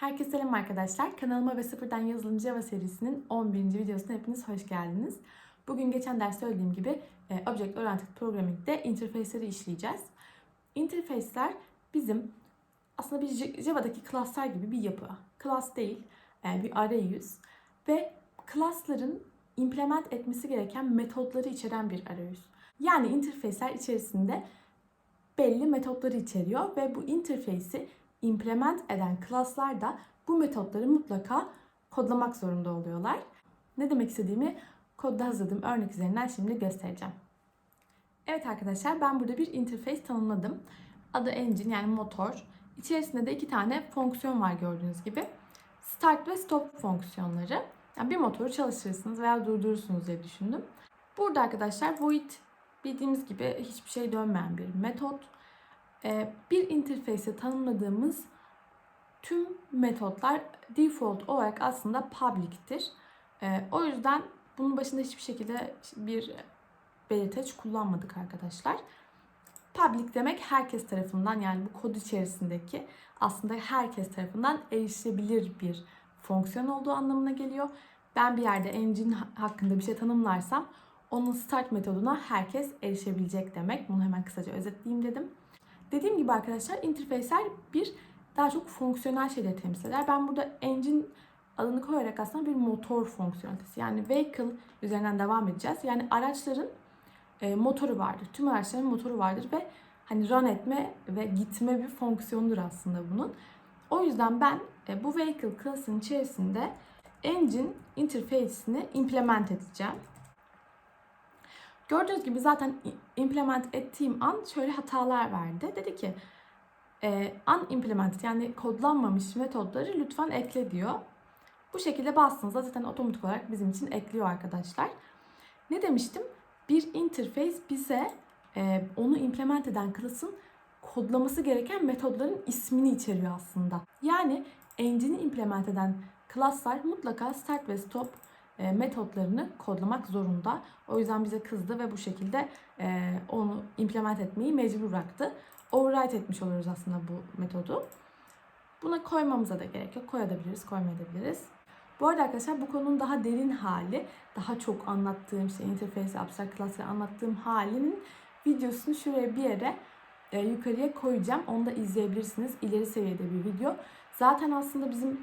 Herkese selam arkadaşlar. Kanalıma ve Sıfırdan Yazılımcı Java serisinin 11. videosuna hepiniz hoş geldiniz. Bugün geçen ders söylediğim gibi e, Object Oriented Programming'de interface'leri işleyeceğiz. Interface'ler bizim aslında bir Java'daki class'lar gibi bir yapı. Class değil, e, bir arayüz ve class'ların implement etmesi gereken metodları içeren bir arayüz. Yani interface'ler içerisinde belli metotları içeriyor ve bu interface'i implement eden class'lar da bu metotları mutlaka kodlamak zorunda oluyorlar. Ne demek istediğimi kodda hazırladığım örnek üzerinden şimdi göstereceğim. Evet arkadaşlar ben burada bir interface tanımladım. Adı engine yani motor. İçerisinde de iki tane fonksiyon var gördüğünüz gibi. Start ve stop fonksiyonları. Yani bir motoru çalıştırırsınız veya durdurursunuz diye düşündüm. Burada arkadaşlar void bildiğimiz gibi hiçbir şey dönmeyen bir metot. Ee, bir interface'e tanımladığımız tüm metotlar default olarak aslında public'tir. Ee, o yüzden bunun başında hiçbir şekilde bir belirteç kullanmadık arkadaşlar. Public demek herkes tarafından yani bu kod içerisindeki aslında herkes tarafından erişilebilir bir fonksiyon olduğu anlamına geliyor. Ben bir yerde engine hakkında bir şey tanımlarsam onun start metoduna herkes erişebilecek demek. Bunu hemen kısaca özetleyeyim dedim. Dediğim gibi arkadaşlar interface'ler bir daha çok fonksiyonel şeyleri temsil eder. Ben burada engine adını koyarak aslında bir motor fonksiyonelitesi yani vehicle üzerinden devam edeceğiz. Yani araçların e, motoru vardır. Tüm araçların motoru vardır ve hani run etme ve gitme bir fonksiyonudur aslında bunun. O yüzden ben e, bu vehicle class'ın içerisinde engine interface'ini implement edeceğim. Gördüğünüz gibi zaten implement ettiğim an şöyle hatalar verdi. Dedi ki e, unimplemented yani kodlanmamış metodları lütfen ekle diyor. Bu şekilde bastığınızda zaten otomatik olarak bizim için ekliyor arkadaşlar. Ne demiştim? Bir interface bize e, onu implement eden class'ın kodlaması gereken metodların ismini içeriyor aslında. Yani engine'i implement eden class'lar mutlaka start ve stop metotlarını kodlamak zorunda. O yüzden bize kızdı ve bu şekilde e, onu implement etmeyi mecbur bıraktı. Override etmiş oluyoruz aslında bu metodu. Buna koymamıza da gerek yok. Koyabiliriz, koymayabiliriz. Bu arada arkadaşlar bu konunun daha derin hali, daha çok anlattığım işte interface, abstract class'ı anlattığım halinin videosunu şuraya bir yere e, yukarıya koyacağım. Onu da izleyebilirsiniz. İleri seviyede bir video. Zaten aslında bizim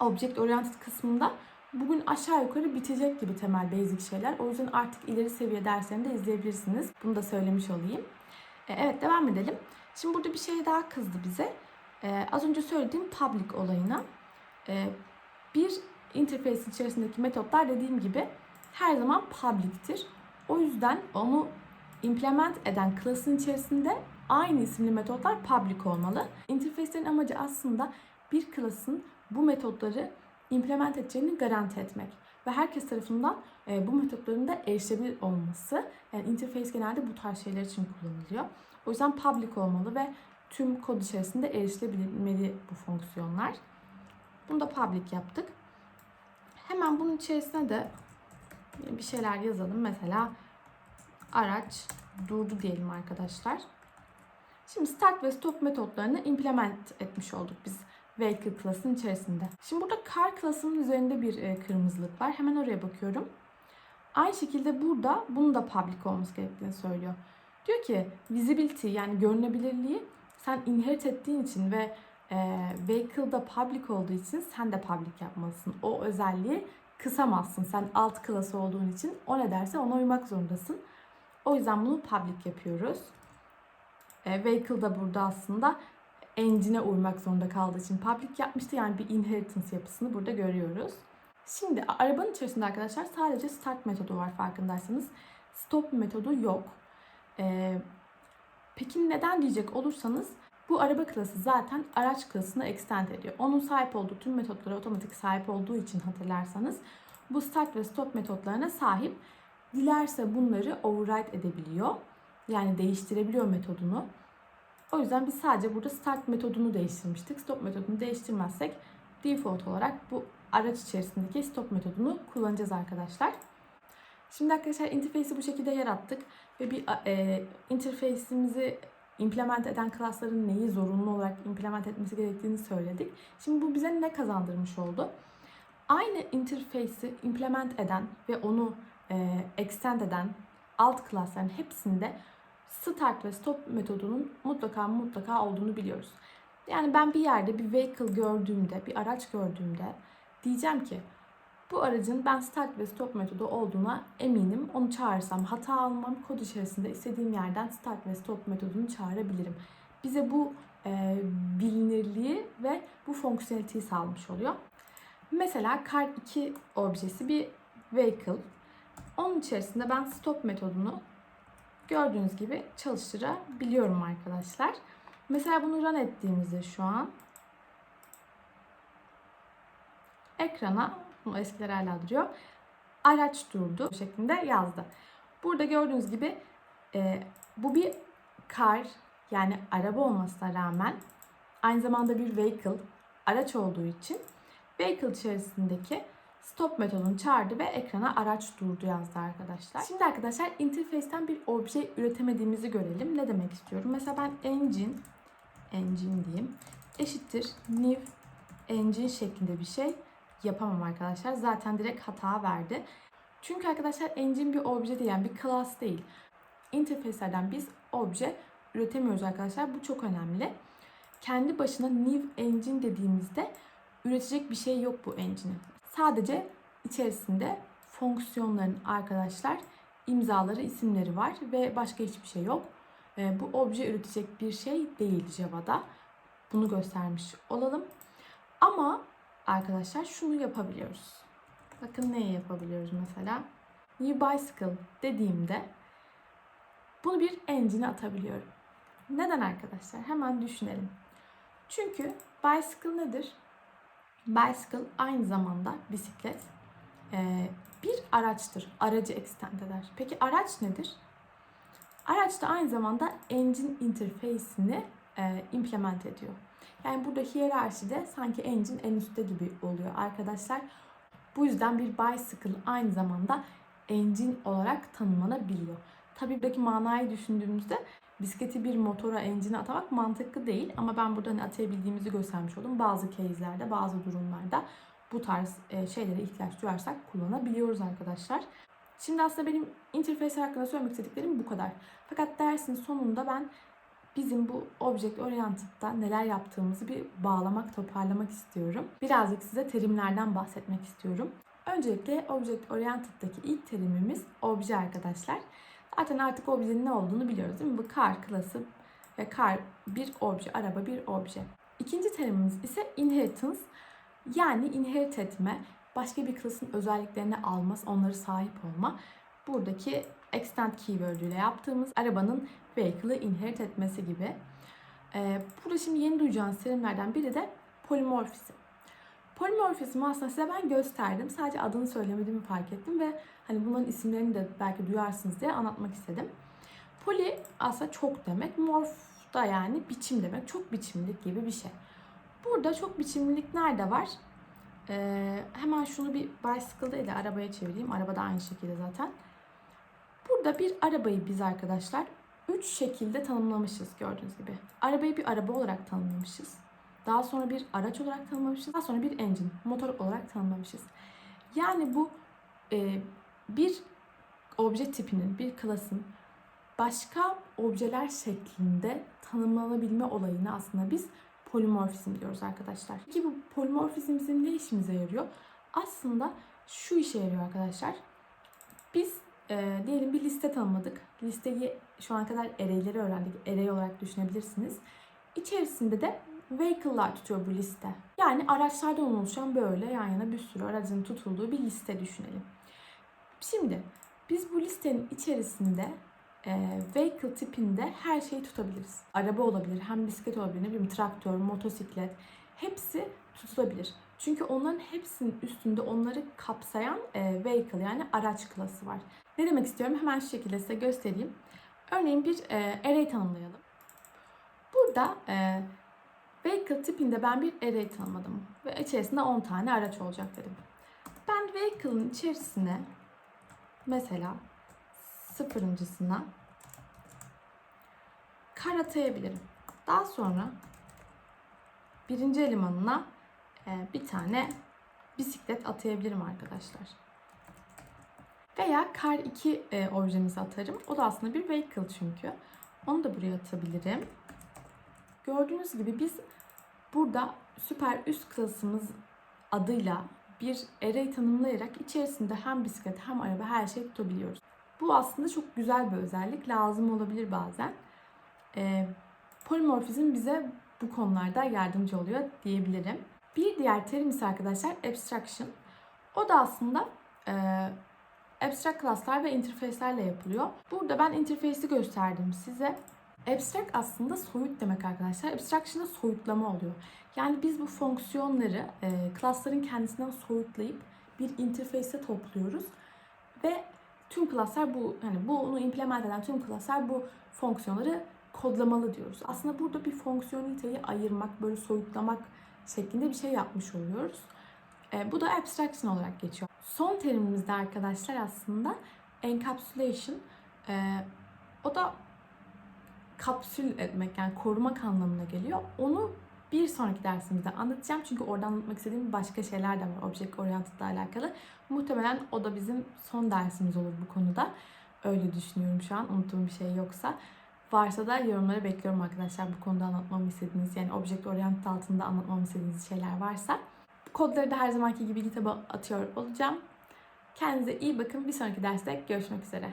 object oriented kısmında bugün aşağı yukarı bitecek gibi temel basic şeyler. O yüzden artık ileri seviye derslerini de izleyebilirsiniz. Bunu da söylemiş olayım. E, evet devam edelim. Şimdi burada bir şey daha kızdı bize. E, az önce söylediğim public olayına. E, bir interface içerisindeki metotlar dediğim gibi her zaman public'tir. O yüzden onu implement eden class'ın içerisinde aynı isimli metotlar public olmalı. Interface'lerin amacı aslında bir class'ın bu metotları implement edeceğini garanti etmek ve herkes tarafından e, bu metotların da erişilebilir olması. Yani interface genelde bu tarz şeyler için kullanılıyor. O yüzden public olmalı ve tüm kod içerisinde erişilebilmeli bu fonksiyonlar. Bunu da public yaptık. Hemen bunun içerisine de bir şeyler yazalım. Mesela araç durdu diyelim arkadaşlar. Şimdi start ve stop metotlarını implement etmiş olduk biz vehicle class'ın içerisinde. Şimdi burada car class'ının üzerinde bir e, kırmızılık var. Hemen oraya bakıyorum. Aynı şekilde burada bunu da public olması gerektiğini söylüyor. Diyor ki visibility yani görünebilirliği sen inherit ettiğin için ve e, vehicle'da public olduğu için sen de public yapmalısın. O özelliği kısamazsın. Sen alt class olduğun için o ne derse ona uymak zorundasın. O yüzden bunu public yapıyoruz. E, vehicle da burada aslında engine'e uymak zorunda kaldığı için public yapmıştı. Yani bir inheritance yapısını burada görüyoruz. Şimdi arabanın içerisinde arkadaşlar sadece start metodu var farkındaysanız. Stop metodu yok. Ee, peki neden diyecek olursanız bu araba klası zaten araç klasına extend ediyor. Onun sahip olduğu tüm metotlara otomatik sahip olduğu için hatırlarsanız bu start ve stop metotlarına sahip. Dilerse bunları override edebiliyor. Yani değiştirebiliyor metodunu. O yüzden biz sadece burada start metodunu değiştirmiştik. Stop metodunu değiştirmezsek default olarak bu araç içerisindeki stop metodunu kullanacağız arkadaşlar. Şimdi arkadaşlar interface'i bu şekilde yarattık ve bir e, interface'imizi implement eden klasların neyi zorunlu olarak implement etmesi gerektiğini söyledik. Şimdi bu bize ne kazandırmış oldu? Aynı interface'i implement eden ve onu e, extend eden alt klasların hepsinde start ve stop metodunun mutlaka mutlaka olduğunu biliyoruz. Yani ben bir yerde bir vehicle gördüğümde, bir araç gördüğümde diyeceğim ki bu aracın ben start ve stop metodu olduğuna eminim. Onu çağırsam hata almam. Kod içerisinde istediğim yerden start ve stop metodunu çağırabilirim. Bize bu e, bilinirliği ve bu fonksiyoneliteyi sağlamış oluyor. Mesela kart 2 objesi bir vehicle. Onun içerisinde ben stop metodunu gördüğünüz gibi çalıştırabiliyorum arkadaşlar. Mesela bunu run ettiğimizde şu an ekrana bunu eskiler hala duruyor. Araç durdu şeklinde yazdı. Burada gördüğünüz gibi e, bu bir car yani araba olmasına rağmen aynı zamanda bir vehicle araç olduğu için vehicle içerisindeki stop metodunu çağırdı ve ekrana araç durdu yazdı arkadaşlar. Şimdi arkadaşlar interface'ten bir obje üretemediğimizi görelim. Ne demek istiyorum? Mesela ben engine engine diyeyim eşittir new engine şeklinde bir şey yapamam arkadaşlar. Zaten direkt hata verdi. Çünkü arkadaşlar engine bir obje değil yani bir class değil. Interface'lerden biz obje üretemiyoruz arkadaşlar. Bu çok önemli. Kendi başına new engine dediğimizde üretecek bir şey yok bu engine'in. Sadece içerisinde fonksiyonların arkadaşlar imzaları, isimleri var ve başka hiçbir şey yok. E, bu obje üretecek bir şey değil Java'da. Bunu göstermiş olalım. Ama arkadaşlar şunu yapabiliyoruz. Bakın neyi yapabiliyoruz mesela? New bicycle dediğimde bunu bir engine'e atabiliyorum. Neden arkadaşlar? Hemen düşünelim. Çünkü bicycle nedir? Bicycle aynı zamanda bisiklet e, bir araçtır. Aracı extend eder. Peki araç nedir? Araç da aynı zamanda engine interface'ini e, implement ediyor. Yani burada hiyerarşide sanki engine en üstte gibi oluyor arkadaşlar. Bu yüzden bir bicycle aynı zamanda engine olarak tanımlanabiliyor. Tabii buradaki manayı düşündüğümüzde bisikleti bir motora, engine atamak mantıklı değil. Ama ben burada hani atayabildiğimizi göstermiş oldum. Bazı case'lerde, bazı durumlarda bu tarz e, şeylere ihtiyaç duyarsak kullanabiliyoruz arkadaşlar. Şimdi aslında benim interface hakkında söylemek istediklerim bu kadar. Fakat dersin sonunda ben bizim bu Object Oriented'da neler yaptığımızı bir bağlamak, toparlamak istiyorum. Birazcık size terimlerden bahsetmek istiyorum. Öncelikle Object Oriented'daki ilk terimimiz obje arkadaşlar. Zaten artık objenin ne olduğunu biliyoruz değil mi? Bu car klası ve car bir obje, araba bir obje. İkinci terimimiz ise inheritance yani inherit etme, başka bir klasın özelliklerini almaz, onları sahip olma. Buradaki extend keyword ile yaptığımız arabanın vehicle'ı inherit etmesi gibi. Ee, burada şimdi yeni duyacağınız terimlerden biri de polimorfizm. Polimorfizmi aslında size ben gösterdim. Sadece adını söylemediğimi fark ettim ve hani bunların isimlerini de belki duyarsınız diye anlatmak istedim. Poli aslında çok demek. Morf da yani biçim demek. Çok biçimlik gibi bir şey. Burada çok biçimlilik nerede var? Ee, hemen şunu bir bicycle ile arabaya çevireyim. Araba da aynı şekilde zaten. Burada bir arabayı biz arkadaşlar üç şekilde tanımlamışız gördüğünüz gibi. Arabayı bir araba olarak tanımlamışız. Daha sonra bir araç olarak tanımlamışız. Daha sonra bir engine, motor olarak tanımlamışız. Yani bu e, bir obje tipinin, bir klasın başka objeler şeklinde tanımlanabilme olayını aslında biz polimorfizm diyoruz arkadaşlar. Peki bu polimorfizm bizim ne işimize yarıyor? Aslında şu işe yarıyor arkadaşlar. Biz e, diyelim bir liste tanımladık. Listeyi şu ana kadar array'leri öğrendik. Array olarak düşünebilirsiniz. İçerisinde de vehicle'lar tutuyor bu liste. Yani araçlardan oluşan böyle yan yana bir sürü aracın tutulduğu bir liste düşünelim. Şimdi biz bu listenin içerisinde e, vehicle tipinde her şeyi tutabiliriz. Araba olabilir, hem bisiklet olabilir, ne bileyim traktör, motosiklet hepsi tutulabilir. Çünkü onların hepsinin üstünde onları kapsayan e, vehicle yani araç klası var. Ne demek istiyorum? Hemen şu şekilde size göstereyim. Örneğin bir e, array tanımlayalım. Burada e, vehicle tipinde ben bir array tanımladım ve içerisinde 10 tane araç olacak dedim. Ben vehicle'ın içerisine mesela sıfırıncısına kar atayabilirim. Daha sonra birinci elemanına e, bir tane bisiklet atayabilirim arkadaşlar. Veya kar 2 e, objemizi atarım. O da aslında bir vehicle çünkü. Onu da buraya atabilirim. Gördüğünüz gibi biz burada süper üst klasımız adıyla bir array tanımlayarak içerisinde hem bisiklet hem araba her şeyi tutabiliyoruz. Bu aslında çok güzel bir özellik. Lazım olabilir bazen. E, polimorfizm bize bu konularda yardımcı oluyor diyebilirim. Bir diğer terim ise arkadaşlar abstraction. O da aslında e, abstract class'lar ve interface'lerle yapılıyor. Burada ben interface'i gösterdim size. Abstract aslında soyut demek arkadaşlar. Abstraction'da soyutlama oluyor. Yani biz bu fonksiyonları e, class'ların kendisinden soyutlayıp bir interface'e topluyoruz ve tüm class'lar bu hani bunu implement eden tüm class'lar bu fonksiyonları kodlamalı diyoruz. Aslında burada bir fonksiyoneliteyi ayırmak, böyle soyutlamak şeklinde bir şey yapmış oluyoruz. E, bu da abstraction olarak geçiyor. Son terimimiz de arkadaşlar aslında encapsulation. E, o da kapsül etmek yani korumak anlamına geliyor. Onu bir sonraki dersimizde anlatacağım. Çünkü orada anlatmak istediğim başka şeyler de var Object Oriented'la alakalı. Muhtemelen o da bizim son dersimiz olur bu konuda. Öyle düşünüyorum şu an. Unuttuğum bir şey yoksa. Varsa da yorumları bekliyorum arkadaşlar. Bu konuda anlatmamı istediğiniz yani Object Oriented altında anlatmamı istediğiniz şeyler varsa. Kodları da her zamanki gibi kitaba atıyor olacağım. Kendinize iyi bakın. Bir sonraki derste görüşmek üzere.